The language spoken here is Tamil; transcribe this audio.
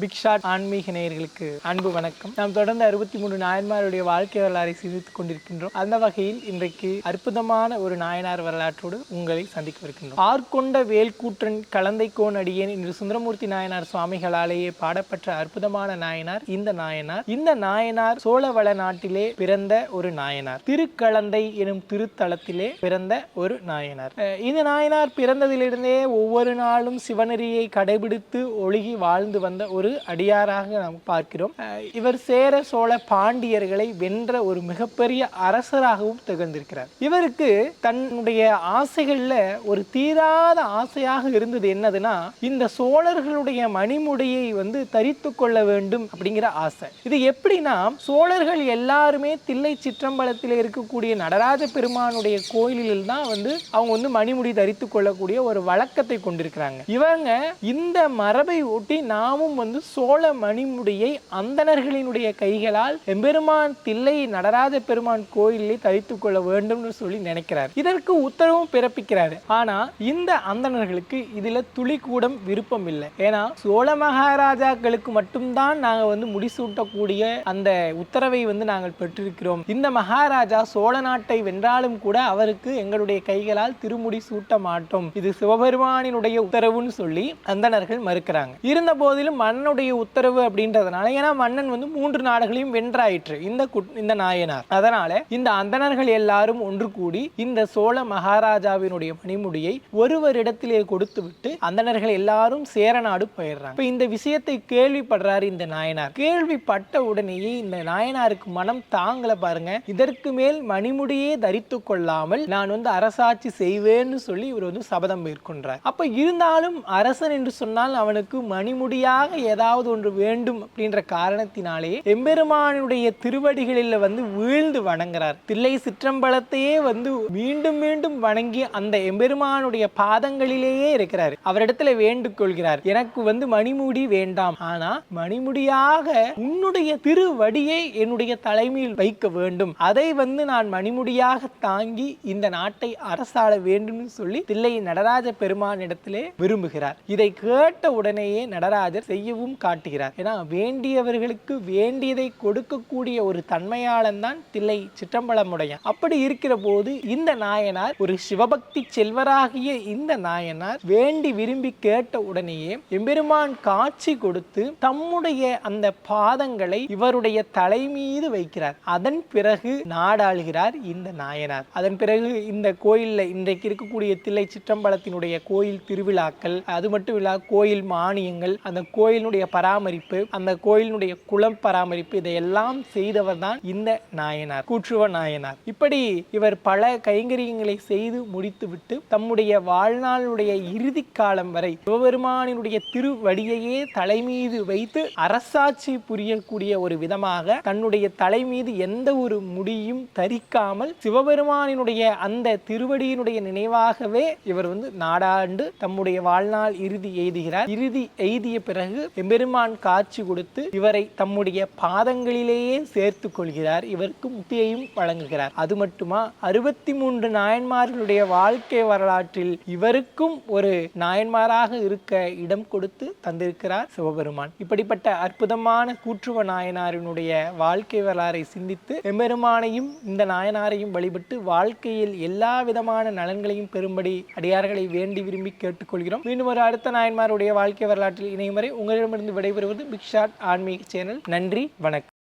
பிக் ஷாட் ஆன்மீக நேயர்களுக்கு அன்பு வணக்கம். நாம் தொடர்ந்து அறுபத்தி மூணு நாயன்மாருடைய வாழ்க்கை வரலாறை சிந்தித்துக் கொண்டிருக்கின்றோம். அந்த வகையில் இன்றைக்கு அற்புதமான ஒரு நாயனார் வரலாற்றோடு உங்களை சந்திக்கவிருக்கின்றோம் ஆர்கொண்ட வேல்கூற்றன் கலந்தை கோன் அடியேன் என்று சுந்தரமூர்த்தி நாயனார் சுவாமிகளாலேயே பாடப்பட்ட அற்புதமான நாயனார் இந்த நாயனார். இந்த நாயனார் சோழவள நாட்டிலே பிறந்த ஒரு நாயனார். திருக்கலந்தை எனும் திருத்தலத்திலே பிறந்த ஒரு நாயனார். இந்த நாயனார் பிறந்ததிலிருந்தே ஒவ்வொரு நாளும் சிவநெறியை கடைபிடித்து ஒழுகி வாழ்ந்து வந்த ஒரு அடியாராக நாம் பார்க்கிறோம். இவர் சேர சோழ பாண்டியர்களை வென்ற ஒரு மிகப்பெரிய அரசராகவும் திகழ்ந்திருக்கிறார். இவருக்கு தன்னுடைய ஆசைகள்ல ஒரு தீராத ஆசையாக இருந்தது என்னதுன்னா இந்த சோழர்களுடைய மணிமுடியை வந்து தரித்து கொள்ள வேண்டும் அப்படிங்கிற ஆசை. இது எப்படின்னா சோழர்கள் எல்லாருமே தில்லை சிற்றம்பலத்தில் இருக்கக்கூடிய நடராஜ பெருமானுடைய கோயிலில் தான் வந்து அவங்க வந்து மணிமுடி தரித்து கொள்ளக்கூடிய ஒரு வழக்கத்தை கொண்டிருக்கிறாங்க. இவங்க இந்த மரபை ஒட்டி நாமும் வந்து சோழ மணிமுடியை அந்தணர்களினுடைய கைகளால் எம்பெருமான் தில்லை நடராஜ பெருமான் கோயிலே தரித்து கொள்ள வேண்டும்னு சொல்லி நினைக்கிறார். இதற்கு உத்தரவும் பிறப்பிக்கிறார். ஆனா இந்த அந்தணர்களுக்கு இதுல துளி கூட விருப்பம் இல்லை ஏன்னா சோழ மகாராஜாக்களுக்கு மட்டும்தான் நாங்க வந்து முடிசூட்டக்கூடிய அந்த உத்தரவை வந்து நாங்கள் பெற்றிருக்கிறோம். இந்த மகாராஜா சோழ நாட்டை வென்றாலும் கூட அவருக்கு எங்களுடைய கைகளால் திருமுடி சூட்ட மாட்டோம். இது சிவபெருமானினுடைய உத்தரவுன்னு சொல்லி அந்தணர்கள் மறுக்கிறாங்க. இருந்த போதிலும் மன்னனுடைய உத்தரவு அப்படின்றதுனால ஏன்னா மன்னன் வந்து மூன்று நாடுகளையும் வென்றாயிற்று இந்த குட்- இந்த நாயனார். அதனால இந்த அந்தணர்கள் எல்லாரும் ஒன்று கூடி இந்த சோழ மகாராஜாவினுடைய மணிமுடியை ஒருவரிடத்திலே கொடுத்து விட்டு அந்தணர்கள் எல்லாரும் சேரநாடு போயிடுறாங்க. இப்ப இந்த விஷயத்தை கேள்விப்படுறாரு இந்த நாயனார். கேள்விப்பட்ட உடனேயே இந்த நாயனாருக்கு மனம் தாங்கல பாருங்க. இதற்கு மேல் மணிமுடியே தரித்து கொள்ளாமல் நான் வந்து அரசாட்சி செய்வேன்னு சொல்லி இவர் வந்து சபதம் மேற்கொண்டார் அப்ப இருந்தாலும் அரசன் என்று சொன்னால் அவனுக்கு மணிமுடியாக ஏதாவது ஒன்று வேண்டும் அப்படின்ற காரணத்தினாலேயே எம்பெருமானுடைய திருவடிகளில் வந்து வீழ்ந்து வணங்குறார். தில்லை சிற்றம்பலத்தையே வந்து மீண்டும் மீண்டும் வணங்கி அந்த எம்பெருமானுடைய பாதங்களிலேயே இருக்கிறார். அவரிடத்துல வேண்டுக் கொள்கிறார். எனக்கு வந்து மணிமுடி வேண்டாம். ஆனா மணிமுடியாக உன்னுடைய திருவடியை என்னுடைய தலைமையில் வைக்க வேண்டும். அதை வந்து நான் மணிமுடியாக தாங்கி இந்த நாட்டை அரசாள வேண்டும் சொல்லி தில்லை நடராஜ பெருமானிடத்திலே விரும்புகிறார். இதை கேட்ட உடனேயே நடராஜர் செய்யவும் காட்டுகிறார். ஏன்னா வேண்டியவர்களுக்கு வேண்டியதை கொடுக்கக்கூடிய ஒரு தன்மையாளன் தான் தில்லை சிற்றம்பலமுடையான். அப்படி இருக்கிற போது இந்த நாயனார் ஒரு சிவபக்தி செல்வராகிய இந்த நாயனார் வேண்டி விரும்பி கேட்ட உடனேயே எம்பெருமான் காட்சி கொடுத்து தம்முடைய அந்த பாதங்களை இவருடைய தலை மீது வைக்கிறார். அதன் பிறகு நாடாளுகிறார் இந்த நாயனார். அதன் பிறகு இந்த கோயிலில் இன்றைக்கு இருக்கக்கூடிய தில்லை சிற்றம்பலத்தினுடைய கோயில் திருவிழாக்கள் அது மட்டும் இல்ல கோயில் மானியங்கள் அந்த கோயிலினுடைய பராமரிப்பு அந்த கோயிலினுடைய குளம் பராமரிப்பு இதையெல்லாம் செய்தவர் தான் இந்த நாயனார் கூற்றுவ நாயனார். இப்படி இவர் பல கைங்கரியங்களை செய்து முடித்துவிட்டு தம்முடைய வாழ்நாளுடைய இறுதி காலம் வரை சிவபெருமானினுடைய திருவடியையே தலைமீது வைத்து அரசாட்சி புரியக்கூடிய ஒரு விதமாக தன்னுடைய தலை மீது எந்த ஒரு முடியும் தரிக்காமல் சிவபெருமானினுடைய அந்த திருவடியினுடைய நினைவாகவே இவர் வந்து நாடாண்டு தம்முடைய வாழ்நாள் இறுதி எய்துகிறார். இறுதி எய்திய பிறகு எம்பெருமான் காட்சி கொடுத்து இவரை தம்முடைய பாதங்களிலேயே சேர்த்து கொள்கிறார். இவருக்கு முக்தியையும் வழங்குகிறார். அது மட்டுமா? அறுபத்தி மூன்று நாயன்மார்களுடைய வாழ்க்கை வரலாற்றில் இவருக்கும் ஒரு நாயன்மாராக இருக்க இடம் கொடுத்து தந்திருக்கிறார் சிவபெருமான். இப்படிப்பட்ட அற்புதமான கூற்றுவ நாயனாரினுடைய வாழ்க்கை வரலாறை சிந்தித்து எம்பெருமானையும் இந்த நாயனாரையும் வழிபட்டு வாழ்க்கையில் எல்லா விதமான நலன்களையும் பெறும்படி அடியார்களை வேண்டி விரும்பி கேட்டுக்கொள்கிறோம். மீண்டும் ஒரு அடுத்த நாயன்மாருடைய வாழ்க்கை வரலாற்றில் இணையும் வரை உங்களிடமிருந்து விடைபெறுவது பிக் ஷாட் ஆன்மீக சேனல். நன்றி வணக்கம்.